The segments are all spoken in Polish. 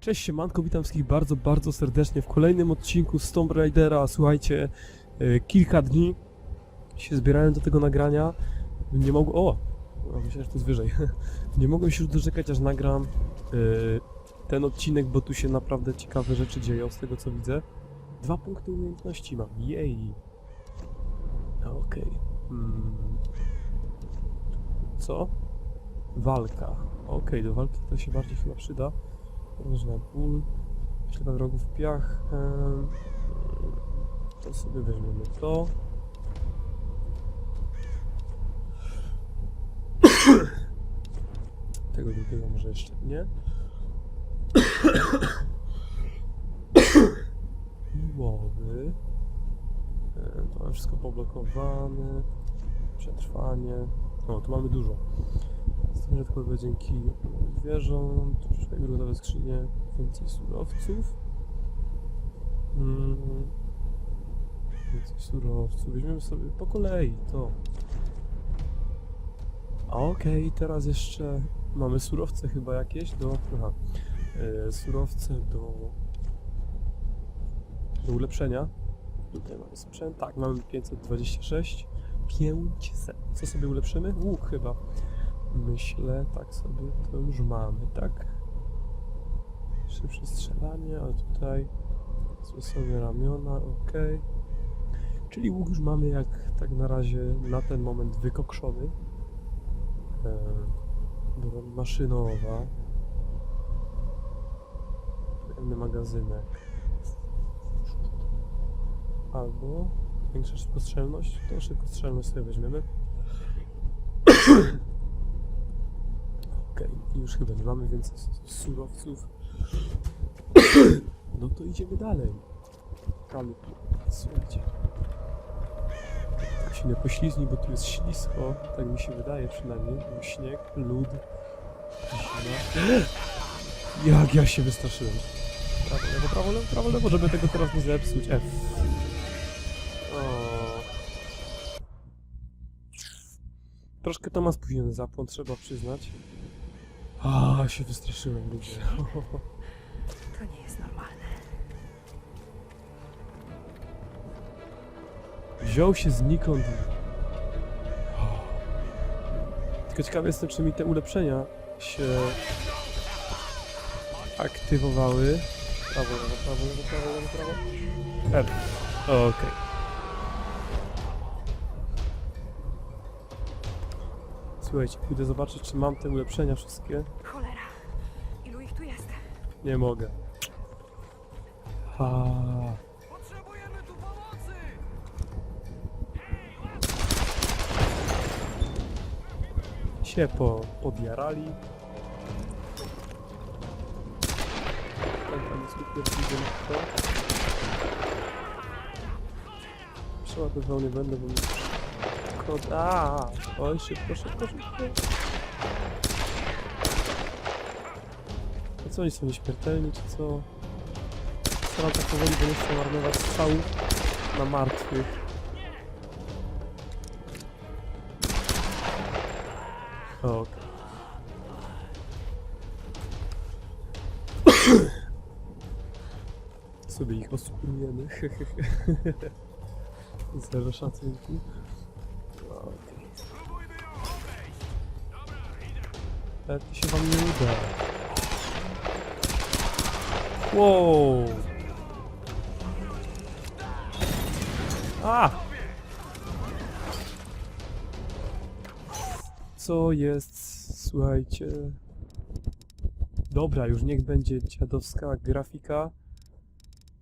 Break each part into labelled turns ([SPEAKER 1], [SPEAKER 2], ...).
[SPEAKER 1] Cześć siemanko, witam wszystkich bardzo, bardzo serdecznie w kolejnym odcinku z Tomb Raidera. Słuchajcie, e, kilka dni się zbierałem do tego nagrania. Nie mogłem... O! myślałem, że to jest wyżej. Nie mogłem się już doczekać, aż nagram e, ten odcinek, bo tu się naprawdę ciekawe rzeczy dzieją, z tego co widzę. Dwa punkty umiejętności mam. Jej! Okej. Hmm. Co? Walka. Okej, do walki to się bardziej chyba przyda. Różna ból, ślepa wrogów piach. To sobie weźmiemy to. Tego drugiego może jeszcze nie. Miłowy. Em, To mam wszystko poblokowane. Przetrwanie. O, tu mamy dużo. Rzadko dzięki zwierząt, gotowe skrzynie, więcej surowców. Mm. Więcej surowców. Weźmiemy sobie po kolei to. Okej, teraz jeszcze mamy surowce chyba jakieś do... Aha. E, surowce do... Do ulepszenia. Tutaj mamy sprzęt. Tak, mamy 526. 500. Co sobie ulepszymy? Łuk chyba. Myślę, tak sobie to już mamy, tak? Szybsze strzelanie, ale tutaj sposoby ramiona, ok. Czyli łuk już mamy jak tak na razie na ten moment wykokszony. Broń maszynowa. Pełny magazynek. Albo większa szybkostrzelność. To szybkostrzelność sobie weźmiemy. Już chyba nie mamy więcej surowców. No to idziemy dalej. Kalu, słuchajcie. Tak się nie pośliznij, bo tu jest ślisko. Tak mi się wydaje przynajmniej. Był śnieg, lód. zima. Jak ja się wystraszyłem. Prawo, lewo, prawo, lewo, prawo, lewo, żeby tego teraz nie zepsuć. F. O. Troszkę to ma spóźniony zapłon, trzeba przyznać. A, się wystraszyłem ludzie.
[SPEAKER 2] To nie jest normalne.
[SPEAKER 1] Wziął się znikąd. Tylko ciekawy jestem, czy mi te ulepszenia się aktywowały. Prawo, lewo, prawo, lewo, prawo, lewo, prawo. F. Okej. Słuchajcie, pójdę zobaczyć, czy mam te ulepszenia wszystkie.
[SPEAKER 2] Cholera. Ilu ich tu jest?
[SPEAKER 1] Nie mogę. Ha.
[SPEAKER 3] Potrzebujemy tu pomocy!
[SPEAKER 1] się po, podjarali. Tak, tam jest idzie na to. Przeładował nie będę, bo mi kod... A, Oj, szybko, szybko, szybko. A co oni są nieśmiertelni, czy co? Strzelam tak powoli, bo nie chcę marnować strzałów na martwych. Okej. Sobie ich oskurujemy. Zero szacunku. To się wam nie uda. Wow! A! Co jest? Słuchajcie. Dobra, już niech będzie dziadowska grafika,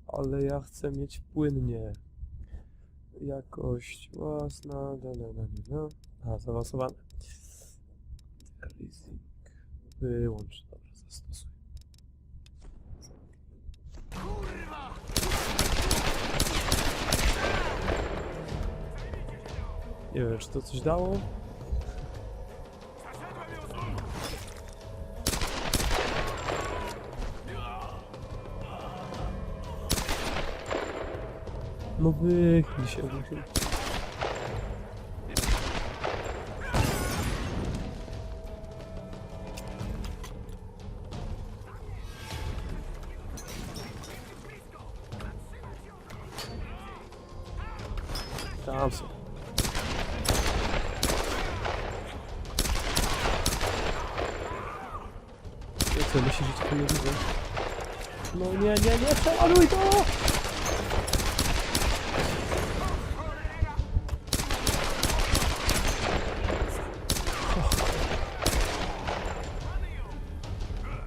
[SPEAKER 1] ale ja chcę mieć płynnie. Jakość własna, da, da, da, da. A, zaawansowane. Wyłącz, dobra, zastosuj.
[SPEAKER 3] Kurwa!
[SPEAKER 1] Nie wiem, czy to coś dało? No wychyl się, wychyl. Przeładuj to!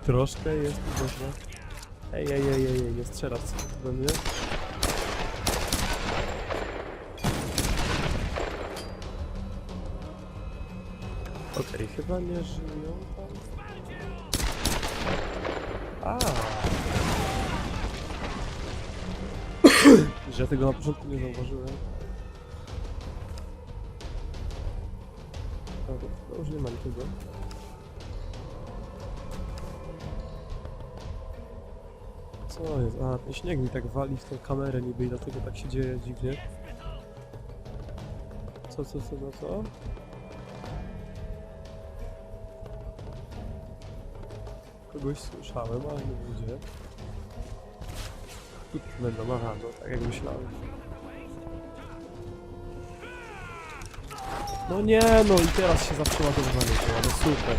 [SPEAKER 1] Troszkę jest dobrze. Ej, ej, ej, ej, ej, nie strzelasz we mnie. Okej, chyba nie żyją tam. A. Że tego na początku nie zauważyłem. Dobra, to już nie ma nikogo. Co jest? A, ten śnieg mi tak wali w tą kamerę niby i dlatego tak się dzieje dziwnie. Co, co, co, no co? Kogoś słyszałem, ale nie wiem gdzie. Tu będą, aha, no tak jak myślałem. No nie, no i teraz się zawsze ładowanie działa, no super.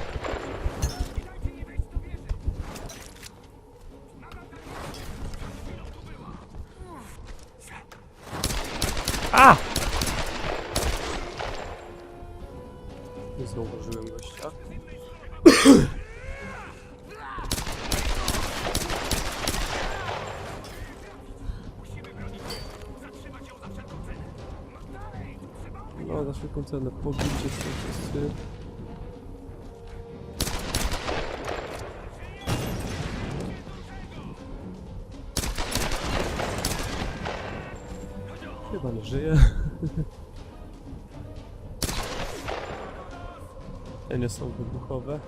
[SPEAKER 1] Pobijcie się wszyscy. Chyba nie żyje. Te nie są wybuchowe.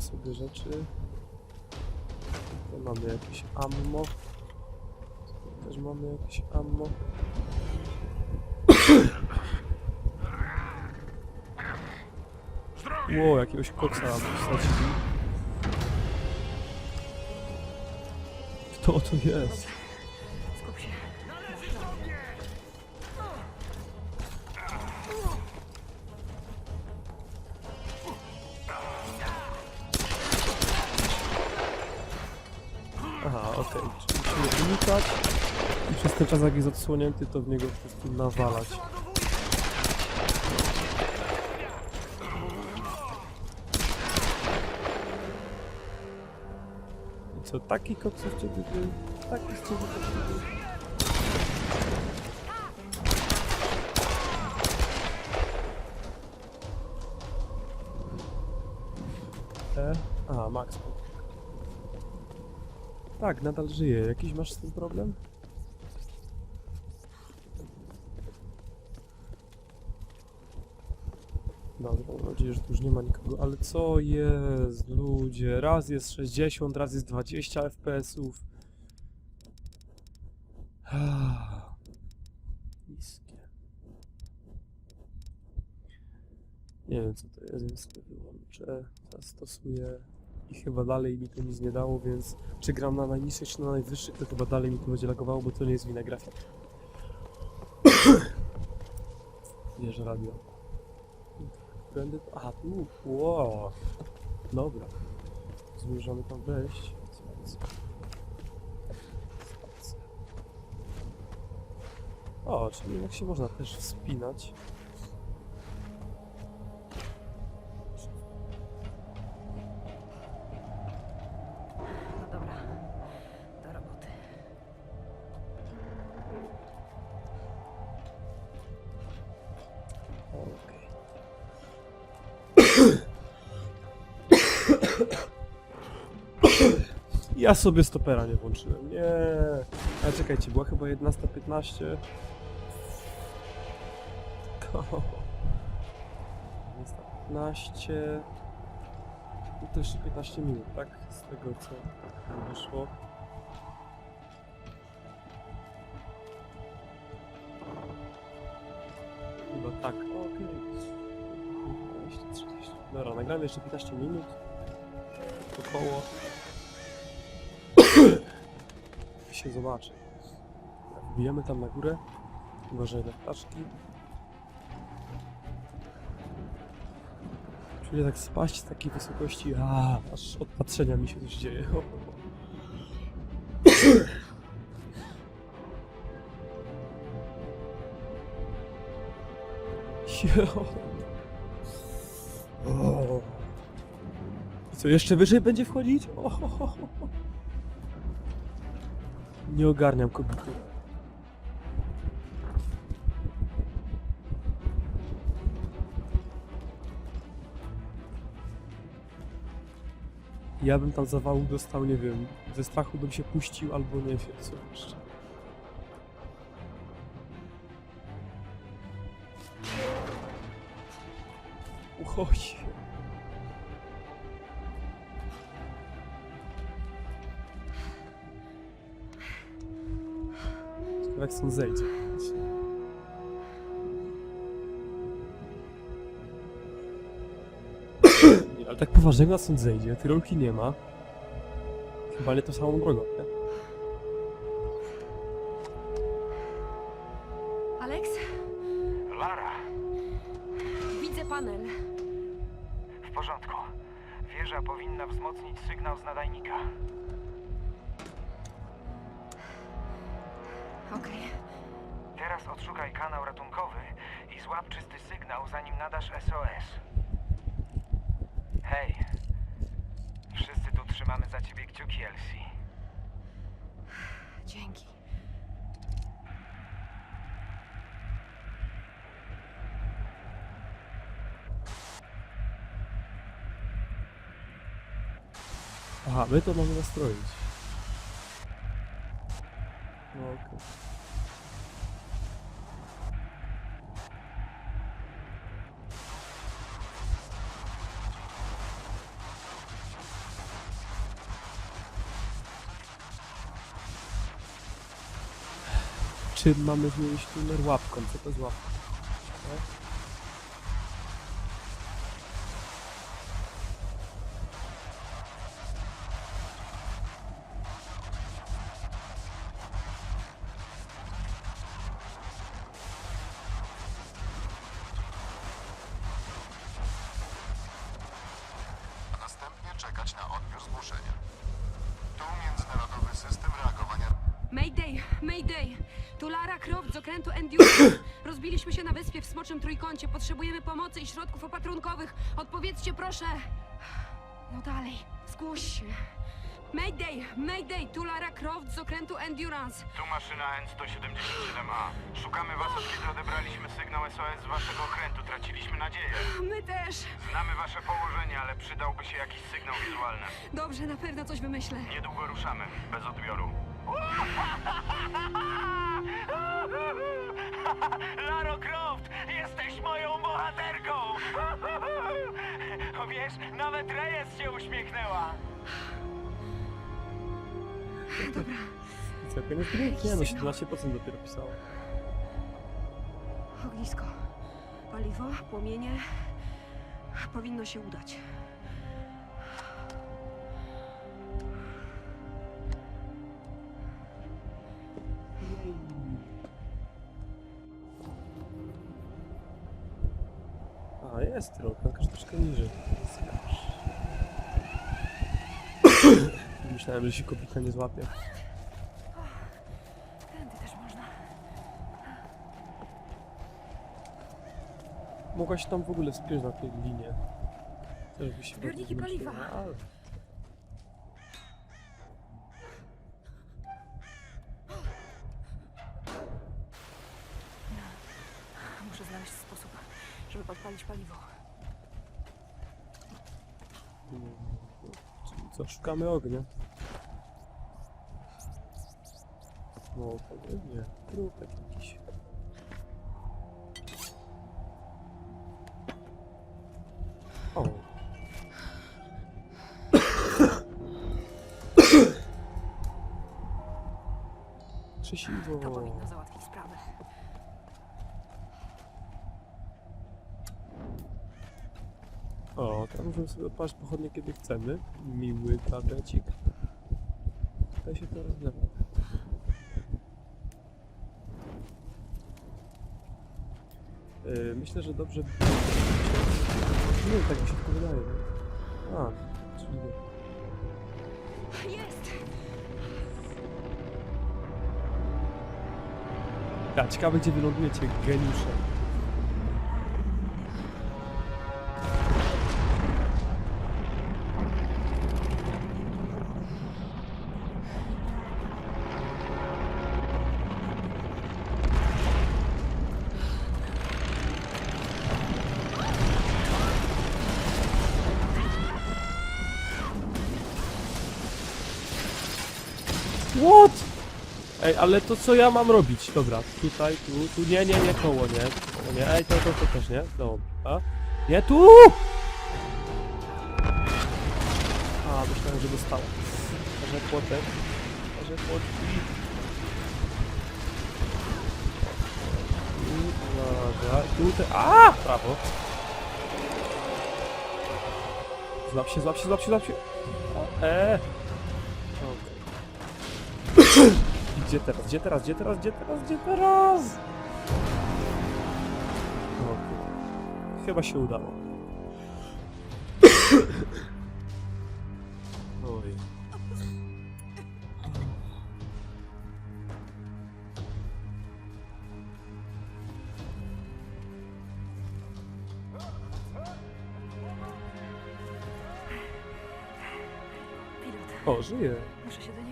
[SPEAKER 1] Zbieramy sobie rzeczy. Tutaj mamy jakieś ammo. Tutaj też mamy jakieś ammo. Ło, jakiegoś koksa wsadzili. Kto to jest? Aha, okej. Czyli musimy unikać i przez ten czas jak jest odsłonięty, to w niego po prostu nawalać. I co, taki koks z ciebie był? Taki z ciebie koks Tak, nadal żyje. Jakiś masz z tym problem? Dobra, mam nadzieję, że tu już nie ma nikogo, ale co jest, ludzie? Raz jest 60, raz jest 20 FPS-ów. Niskie. Nie wiem co to jest, więc to wyłączę, zastosuję i chyba dalej mi to nic nie dało, więc czy gram na najniższych czy na najwyższych, to chyba dalej mi to będzie lagowało, bo to nie jest wina grafiki. Bierze radio. Będę... Aha, tu, wow. Dobra. Zmierzamy tam wejść. O, czyli jednak się można też wspinać. Ja sobie stopera nie włączyłem. Nie. Ale czekajcie, była chyba 11.15. Ko- 11.15. No to jeszcze 15 minut, tak? Z tego co mi wyszło. Chyba tak. Okej. 230. Dobra, nagramy jeszcze 15 minut. Około. Się zobaczy. Wbijemy tam na górę. Uważaj na ptaszki. Czuję tak spaść z takiej wysokości, a aż od patrzenia mi się coś dzieje. O. I co, jeszcze wyżej będzie wchodzić? O. Nie ogarniam kobiety. Ja bym tam zawału dostał, nie wiem, ze strachu bym się puścił, albo nie wiem co jeszcze. Uchodź. Jak stąd zejdzie. Nie, ale tak poważnego stąd zejdzie, tyrolki nie ma. Chyba nie tą samą drogą, nie?
[SPEAKER 2] Alex?
[SPEAKER 4] Lara,
[SPEAKER 2] Widzę panel.
[SPEAKER 4] w porządku. Wieża powinna wzmocnić sygnał z nadajnika.
[SPEAKER 2] Okej.
[SPEAKER 4] Teraz odszukaj kanał ratunkowy i złap czysty sygnał, zanim nadasz SOS. Hej, wszyscy tu trzymamy za ciebie kciuki, Elsie.
[SPEAKER 2] Dzięki.
[SPEAKER 1] Aha, my to mamy nastroić. No, okej. Czym mamy zmienić numer łapką? Co to jest łapka? No.
[SPEAKER 2] Endurance. Tu
[SPEAKER 4] maszyna N-177A. Szukamy was, od kiedy odebraliśmy sygnał SOS z waszego okrętu. Traciliśmy nadzieję.
[SPEAKER 2] My też.
[SPEAKER 4] Znamy wasze położenie, ale przydałby się jakiś sygnał wizualny.
[SPEAKER 2] Dobrze, na pewno coś wymyślę.
[SPEAKER 4] Niedługo ruszamy, bez odbioru. Laro Croft, jesteś moją bohaterką! Wiesz, nawet Reyes się uśmiechnęła.
[SPEAKER 2] Dobra,
[SPEAKER 1] Koniec gry? Nie no, 17% dopiero pisało.
[SPEAKER 2] ognisko. Paliwo, płomienie. Powinno się udać.
[SPEAKER 1] A, jest tylko że troszkę niżej. Myślałem, że się kobieta nie złapie.
[SPEAKER 2] Tędy też można.
[SPEAKER 1] Mogłaś tam w ogóle wspiąć na tej linie. Też by się
[SPEAKER 2] Zbiorniki paliwa.
[SPEAKER 1] ale...
[SPEAKER 2] Muszę znaleźć sposób, żeby podpalić paliwo.
[SPEAKER 1] Mm, Czyli co, szukamy ognia. No, pewnie nie. Trupek jakiś. Krzesiwo.
[SPEAKER 2] To powinno załatwić sprawę.
[SPEAKER 1] O, tam możemy sobie odpalić pochodnie kiedy chcemy. Miły kwadrecik. Tutaj się to rozlewa. Yy, myślę, że dobrze. Nie, tak mi się wydaje. no. A, czyli Ja, ciekawe gdzie wylądujecie, geniusze. What? Ej, ale to co ja mam robić? Dobra, tutaj, tu, tu, nie, nie, nie, koło, nie, koło, nie, ej, to, to, to też nie, dobra. Nie, tu! A, myślałem, że dostała. Może płotek, może płotki. Uwaga, tutaj, a, prawo. Złap się, złap się, złap się, złap się. O, e. Okej. I Gdzie teraz? Gdzie teraz? Gdzie teraz? Gdzie teraz? Gdzie teraz? Okej. Chyba się udało. Oj. O, żyje.
[SPEAKER 2] muszę się do niego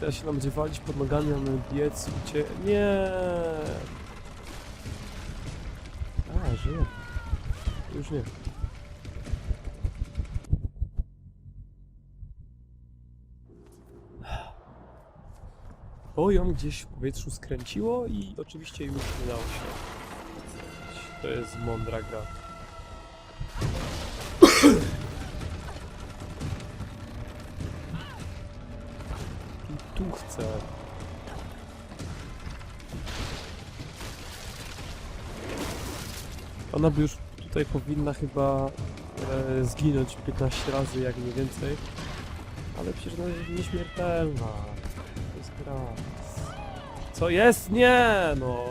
[SPEAKER 1] teraz się nam będzie walić pod nogami, mamy biec, ucie... Nie. A, żyje. Już nie. O, ją gdzieś w powietrzu skręciło i oczywiście już nie dało się. To jest mądra gra. Ona by już tutaj powinna chyba e, zginąć 15 razy, jak nie więcej. Ale przecież ona jest nieśmiertelna. To jest. Co jest? Nie! No.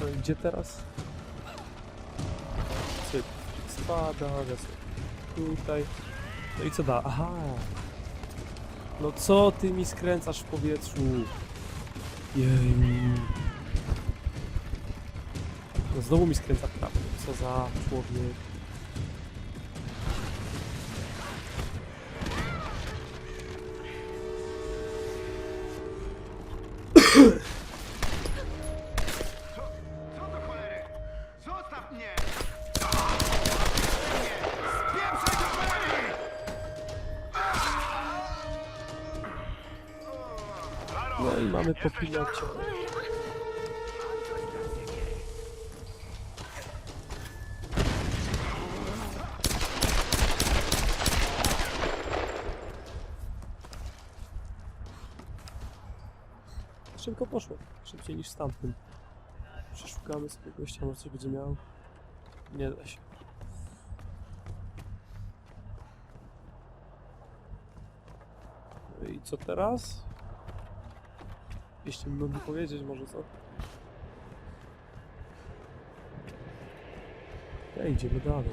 [SPEAKER 1] No gdzie teraz? Cyk. Spada, sobie tutaj. No i co da? Aha! No co ty mi skręcasz w powietrzu? Jej. No znowu mi skręca w prawo. Co za człowiek. Mamy po pilocie. Szybko poszło. Szybciej niż z tamtym. Przeszukamy sobie gościa, może coś będzie miał. Nie da się. No I co teraz? Jeśli mi mogli powiedzieć może co? Ja idziemy dalej.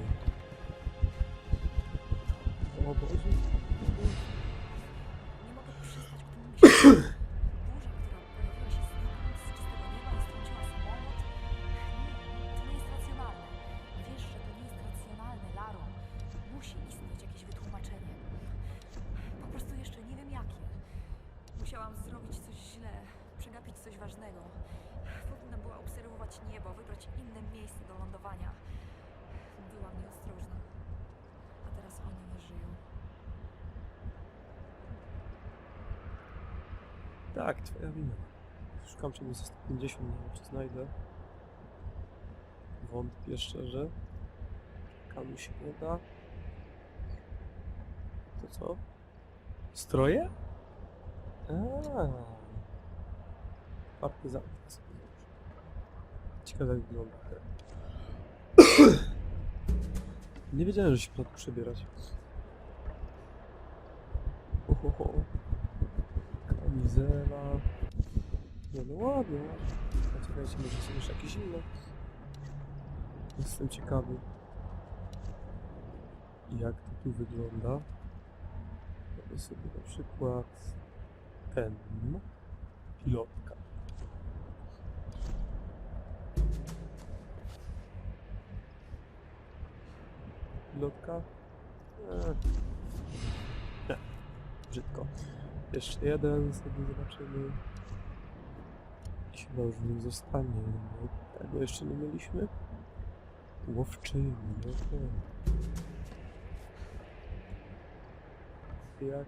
[SPEAKER 1] O Boże. Szukam czegoś za 150, nie wiem czy znajdę. Wątpię szczerze. Kanu się nie da. To co? Stroje? Aaa. Partyzant. Ciekawe jak wygląda. Nie wiedziałem, że się tu przebierać. Ohoho. Kamizela. Nie no ładnie, ładnie. A może są jeszcze jakieś. Jestem ciekawy. Jak to tu wygląda. Robię sobie na przykład ten. Pilotka. Pilotka? Eee. Nie. Brzydko. Jeszcze jeden sobie zobaczymy. Chyba już w nim zostanie. No, Tego jeszcze nie mieliśmy. Łowczyni, okej. Jak?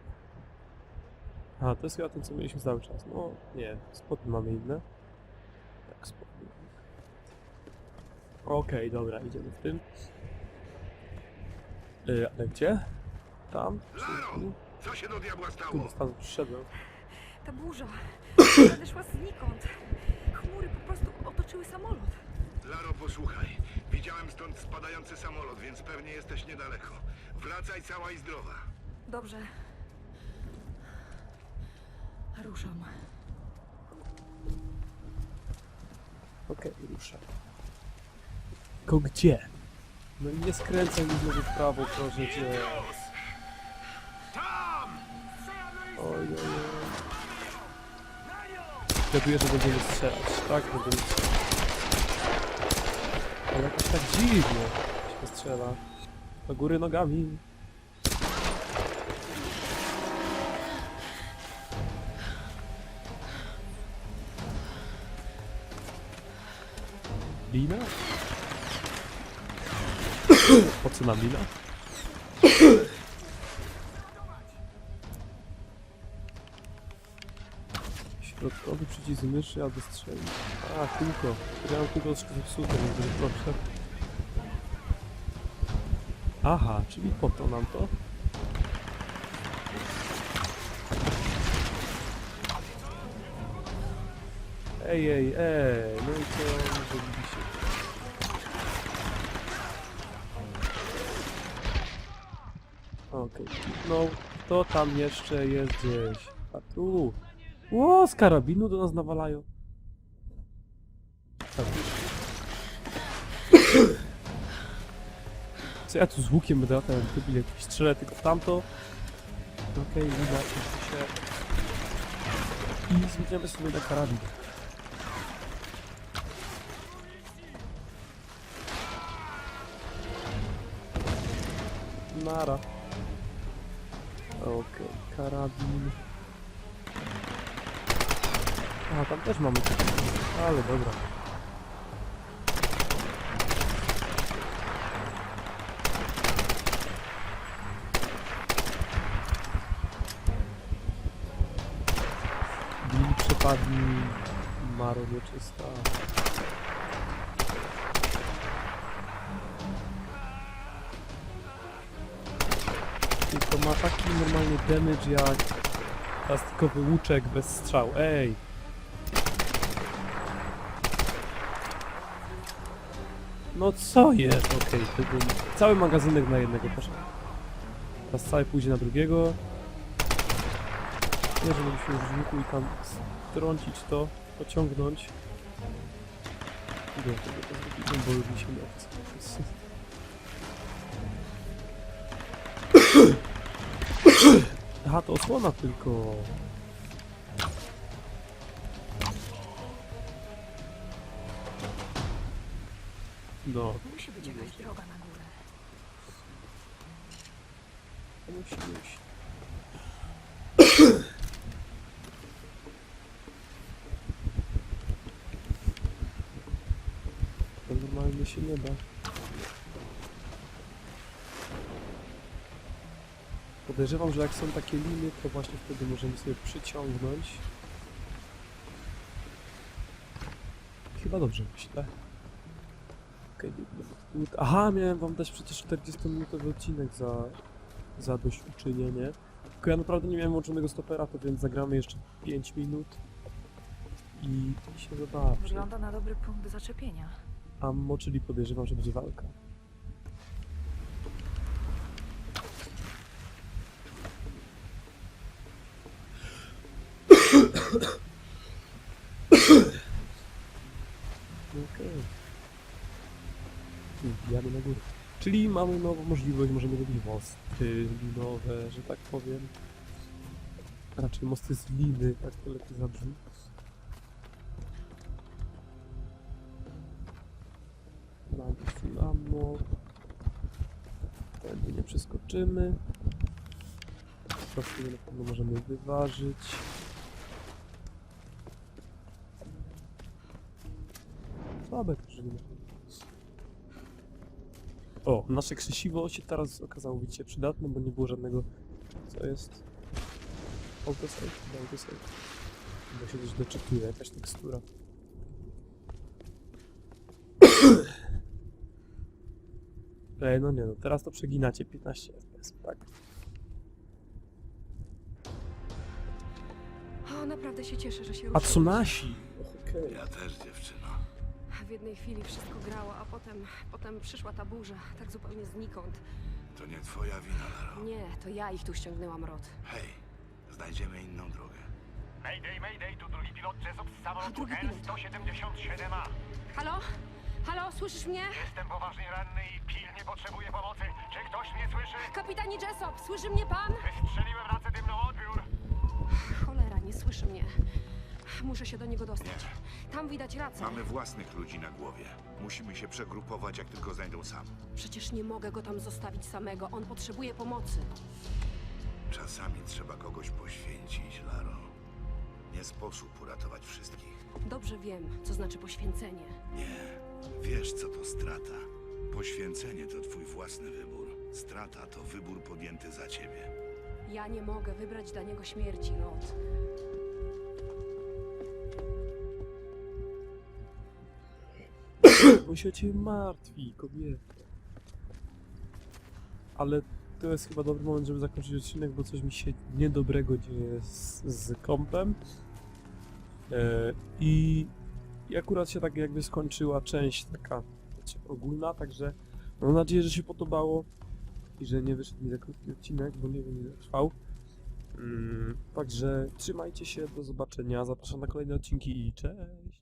[SPEAKER 1] A, to jest chyba ten, co mieliśmy cały czas. No, nie, spodnie mamy inne. Tak, spodnie. Okej, dobra, idziemy w tym. Yy, ale gdzie? Tam?
[SPEAKER 3] Laro! Co się do diabła stało?
[SPEAKER 1] tam przyszedłem.
[SPEAKER 2] Ta burza nadeszła znikąd. Otoczyły samolot.
[SPEAKER 3] Laro, posłuchaj. Widziałem stąd spadający samolot, więc pewnie jesteś niedaleko. Wracaj cała i zdrowa.
[SPEAKER 2] Dobrze. Ruszam.
[SPEAKER 1] Okej, ruszę. Tylko gdzie? No i nie skręcaj mi znowu w prawo, proszę cię.
[SPEAKER 3] Tam!
[SPEAKER 1] Oj, oj, oj. Zgaduję, że będziemy strzelać, tak? Będziemy strzelać. Ale jakoś tak dziwnie się strzela. Do góry nogami. Lina? Po co nam lina? Myszy, aby strzelić. A, kółko. Mam kółko zepsute, więc proszę. Aha, czyli po to nam to? Ej, ej, ej, no i co zrobiliście? Okej, no kto tam jeszcze jest gdzieś? A tu! Ło, z karabinu do nas nawalają. Tak. Co ja tu z łukiem będę latał, jak debil jakiś strzelę tylko w tamto. Okej, okay, zobaczmy się. I zmieniamy sobie na karabin. Nara. Okej, karabin. A, tam też mamy ale dobra. Bili przepadni, Maro wieczysta. Tylko ma taki normalnie damage jak plastikowy łuczek bez strzał. Ej! No co jest? Okej, to był cały magazynek na jednego poszedł. Teraz cały pójdzie na drugiego. Nie, żebyśmy już łuku i tam strącić to, pociągnąć. Nie, tego to zrobimy, bo już mi się nie chce. Aha, to osłona tylko. No.
[SPEAKER 2] Musi być jakaś droga na górę.
[SPEAKER 1] Musi być. Normalnie się nie da. Podejrzewam, że jak są takie liny, to właśnie wtedy możemy sobie przyciągnąć. Chyba dobrze myślę. Aha, miałem wam dać przecież 40-minutowy odcinek za, za dośćuczynienie. Tylko ja naprawdę nie miałem włączonego stopera, to więc zagramy jeszcze 5 minut. I się zobaczy.
[SPEAKER 5] Wygląda na dobry punkt zaczepienia.
[SPEAKER 1] Ammo, czyli podejrzewam, że będzie walka. Okej. Na górę. Czyli mamy nową możliwość, możemy robić mosty linowe, że tak powiem. Raczej mosty z liny, tak to lepiej zabrzmi. Mamy ammo. Tędy nie przeskoczymy. Troszkę na pewno możemy wyważyć. Słabe też, że nie ma. O, nasze krzesiwo się teraz okazało być się przydatne, bo nie było żadnego... Co jest? Autosave? Chyba Autosave. Bo się coś doczytuje, jakaś tekstura. Ej, no nie no, teraz to przeginacie 15 FPS, tak?
[SPEAKER 2] O, naprawdę się cieszę, że się
[SPEAKER 1] A
[SPEAKER 2] ruszyłeś.
[SPEAKER 1] Tsunasi! Okej.
[SPEAKER 3] Ja też, dziewczyno.
[SPEAKER 2] W jednej chwili wszystko grało, a potem, potem przyszła ta burza, tak zupełnie znikąd.
[SPEAKER 3] To nie twoja wina, Laro.
[SPEAKER 2] Nie, to ja ich tu ściągnęłam, Rod.
[SPEAKER 3] Hej, znajdziemy inną drogę.
[SPEAKER 4] Mayday, mayday, tu drugi pilot Jessup z samolotu
[SPEAKER 2] Drugi pilot.
[SPEAKER 4] N-177A.
[SPEAKER 2] Halo? Halo, słyszysz mnie?
[SPEAKER 4] Jestem poważnie ranny i pilnie potrzebuję pomocy. Czy ktoś mnie słyszy?
[SPEAKER 2] Kapitanie Jessop, słyszy mnie pan?
[SPEAKER 4] Wystrzeliłem racę dymną odbiór.
[SPEAKER 2] Cholera, nie słyszy mnie. Muszę się do niego dostać. Tam widać rację.
[SPEAKER 3] Mamy własnych ludzi na głowie. Musimy się przegrupować, jak tylko znajdą sam.
[SPEAKER 2] Przecież nie mogę go tam zostawić samego. On potrzebuje pomocy.
[SPEAKER 3] Czasami trzeba kogoś poświęcić, Laro. Nie sposób uratować wszystkich.
[SPEAKER 2] Dobrze wiem, co znaczy poświęcenie.
[SPEAKER 3] Nie. Wiesz, co to strata. Poświęcenie to twój własny wybór. Strata to wybór podjęty za ciebie.
[SPEAKER 2] Ja nie mogę wybrać dla niego śmierci, Rod.
[SPEAKER 1] Bo się cię martwi, kobieta. Ale to jest chyba dobry moment, żeby zakończyć odcinek, bo coś mi się niedobrego dzieje z, z kompem. E, i, akurat się tak jakby skończyła część taka wiecie, ogólna, także mam nadzieję, że się podobało i że nie wyszedł mi za krótki odcinek, bo nie wiem ile trwał. Mm, także trzymajcie się, do zobaczenia, zapraszam na kolejne odcinki i cześć!